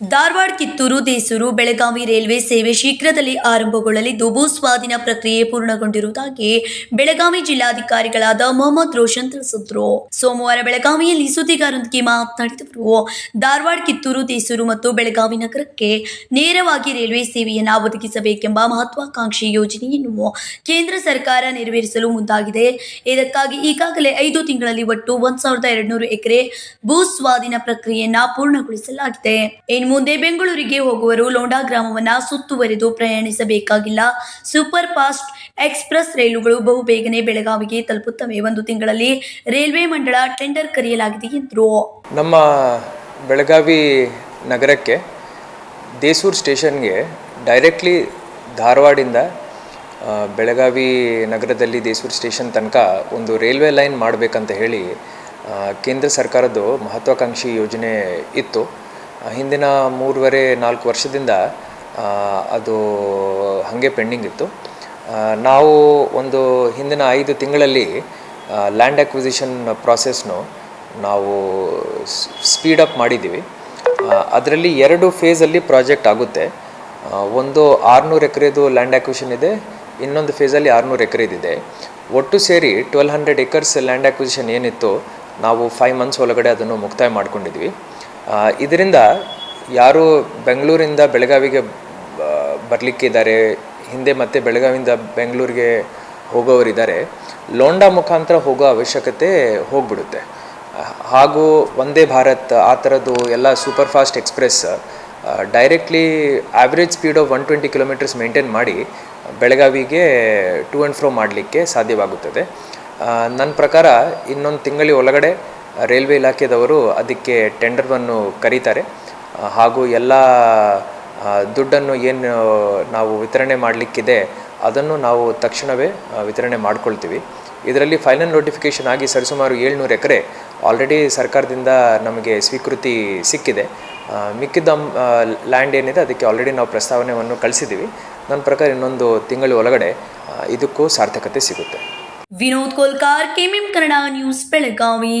Dharwad, Kittur, Desur, Belagavi railway ಸೇವೆ ಶೀಘ್ರದಲ್ಲಿ ಆರಂಭಗೊಳ್ಳಲಿದ್ದು ಭೂ ಸ್ವಾಧೀನ ಪ್ರಕ್ರಿಯೆ ಪೂರ್ಣಗೊಂಡಿರುವುದಾಗಿ ಬೆಳಗಾವಿ ಜಿಲ್ಲಾಧಿಕಾರಿಗಳಾದ ಮೊಹಮ್ಮದ್ ರೋಷನ್ ತಿಳಿಸಿದ್ರು. ಸೋಮವಾರ ಬೆಳಗಾವಿಯಲ್ಲಿ ಸುದ್ದಿಗಾರರೊಂದಿಗೆ ಮಾತನಾಡಿದವರು ಧಾರವಾಡ, ಕಿತ್ತೂರು, ದೇಸೂರು ಮತ್ತು ಬೆಳಗಾವಿ ನಗರಕ್ಕೆ ನೇರವಾಗಿ ರೈಲ್ವೆ ಸೇವೆಯನ್ನು ಒದಗಿಸಬೇಕೆಂಬ ಮಹತ್ವಾಕಾಂಕ್ಷಿ ಯೋಜನೆಯನ್ನು ಕೇಂದ್ರ ಸರ್ಕಾರ ನೆರವೇರಿಸಲು ಮುಂದಾಗಿದೆ. ಇದಕ್ಕಾಗಿ ಈಗಾಗಲೇ ಐದು ತಿಂಗಳಲ್ಲಿ ಒಟ್ಟು ಒಂದ್ ಸಾವಿರದ ಎರಡ್ನೂರು ಎಕರೆ ಭೂ ಸ್ವಾಧೀನ ಪ್ರಕ್ರಿಯೆಯನ್ನ ಪೂರ್ಣಗೊಳಿಸಲಾಗಿದೆ. ಮುಂದೆ ಬೆಂಗಳೂರಿಗೆ ಹೋಗುವರು. ಲೋಂಡಾ ಗ್ರಾಮವನ್ನು ಸುತ್ತುವರಿದು ಪ್ರಯಾಣಿಸಬೇಕಾಗಿಲ್ಲ. ಸೂಪರ್ ಫಾಸ್ಟ್ ಎಕ್ಸ್ಪ್ರೆಸ್ ರೈಲುಗಳು ಬಹುಬೇಗನೆ ಬೆಳಗಾವಿಗೆ ತಲುಪುತ್ತವೆ. ಒಂದು ತಿಂಗಳಲ್ಲಿ ರೈಲ್ವೆ ಮಂಡಳ ಟೆಂಡರ್ ಕರೆಯಲಾಗಿದೆ ಎಂದರು. ನಮ್ಮ ಬೆಳಗಾವಿ ನಗರಕ್ಕೆ ದೇಸೂರು ಸ್ಟೇಷನ್ಗೆ ಡೈರೆಕ್ಟ್ಲಿ ಧಾರವಾಡಿಂದ ಬೆಳಗಾವಿ ನಗರದಲ್ಲಿ ದೇಸೂರು ಸ್ಟೇಷನ್ ತನಕ ಒಂದು ರೈಲ್ವೆ ಲೈನ್ ಮಾಡಬೇಕಂತ ಹೇಳಿ ಕೇಂದ್ರ ಸರ್ಕಾರದ್ದು ಮಹತ್ವಾಕಾಂಕ್ಷಿ ಯೋಜನೆ ಇತ್ತು. ಹಿಂದಿನ ಮೂರುವರೆ, ನಾಲ್ಕು ವರ್ಷದಿಂದ ಅದು ಹಾಗೆ ಪೆಂಡಿಂಗ್ ಇತ್ತು. ನಾವು ಒಂದು ಹಿಂದಿನ ಐದು ತಿಂಗಳಲ್ಲಿ ಲ್ಯಾಂಡ್ ಅಕ್ವಿಸಿಷನ್ ಪ್ರಾಸೆಸ್ನು ನಾವು ಸ್ಪೀಡ್ ಅಪ್ ಮಾಡಿದ್ದೀವಿ. ಅದರಲ್ಲಿ ಎರಡು ಫೇಸಲ್ಲಿ ಪ್ರಾಜೆಕ್ಟ್ ಆಗುತ್ತೆ. ಒಂದು ಆರುನೂರು ಎಕರೆದು ಲ್ಯಾಂಡ್ ಅಕ್ವಿಷನ್ ಇದೆ, ಇನ್ನೊಂದು ಫೇಸಲ್ಲಿ ಆರುನೂರು ಎಕರೆದಿದೆ ಒಟ್ಟು ಸೇರಿ twelve hundred acres land acquisition ಏನಿತ್ತು, ನಾವು ಫೈವ್ ಮಂತ್ಸ್ ಒಳಗಡೆ ಅದನ್ನು ಮುಕ್ತಾಯ ಮಾಡ್ಕೊಂಡಿದ್ವಿ ಇದರಿಂದ ಯಾರು ಬೆಂಗಳೂರಿಂದ ಬೆಳಗಾವಿಗೆ ಬರಲಿಕ್ಕಿದ್ದಾರೆ, ಹಿಂದೆ ಮತ್ತೆ ಬೆಳಗಾವಿಯಿಂದ ಬೆಂಗಳೂರಿಗೆ ಹೋಗೋರಿದ್ದಾರೆ ಲೋಂಡಾ ಮುಖಾಂತರ ಹೋಗೋ ಅವಶ್ಯಕತೆ ಹೋಗ್ಬಿಡುತ್ತೆ. ಹಾಗೂ ವಂದೇ ಭಾರತ್, ಆ ಥರದ್ದು ಎಲ್ಲ super fast express directly average speed of one twenty kilometres maintain ಮಾಡಿ ಬೆಳಗಾವಿಗೆ ಟು ಆ್ಯಂಡ್ ಫ್ರೋ ಮಾಡಲಿಕ್ಕೆ ಸಾಧ್ಯವಾಗುತ್ತದೆ. ನನ್ನ ಪ್ರಕಾರ ಇನ್ನೊಂದು ತಿಂಗಳಿ ಒಳಗಡೆ ರೈಲ್ವೆ ಇಲಾಖೆದವರು ಅದಕ್ಕೆ ಟೆಂಡರ್ವನ್ನು ಕರೀತಾರೆ. ಹಾಗೂ ಎಲ್ಲ ದುಡ್ಡನ್ನು ಏನು ನಾವು ವಿತರಣೆ ಮಾಡಲಿಕ್ಕಿದೆ, ಅದನ್ನು ನಾವು ತಕ್ಷಣವೇ ವಿತರಣೆ ಮಾಡ್ಕೊಳ್ತೀವಿ. ಇದರಲ್ಲಿ ಫೈನಲ್ ನೋಟಿಫಿಕೇಷನ್ ಆಗಿ ಸರಿಸುಮಾರು ಏಳ್ನೂರು ಎಕರೆ ಆಲ್ರೆಡಿ ಸರ್ಕಾರದಿಂದ ನಮಗೆ ಸ್ವೀಕೃತಿ ಸಿಕ್ಕಿದೆ. ಮಿಕ್ಕಿದ ಮಿಕ್ಕಿದ್ದ ಲ್ಯಾಂಡ್ ಏನಿದೆ ಅದಕ್ಕೆ ಆಲ್ರೆಡಿ ನಾವು ಪ್ರಸ್ತಾವನೆಯನ್ನು ಕಳಿಸಿದ್ದೀವಿ. ನನ್ನ ಪ್ರಕಾರ ಇನ್ನೊಂದು ತಿಂಗಳು ಒಳಗಡೆ ಇದಕ್ಕೂ ಸಾರ್ಥಕತೆ ಸಿಗುತ್ತೆ. Vinod Kolkar, KMM Kannada news, Belagavi.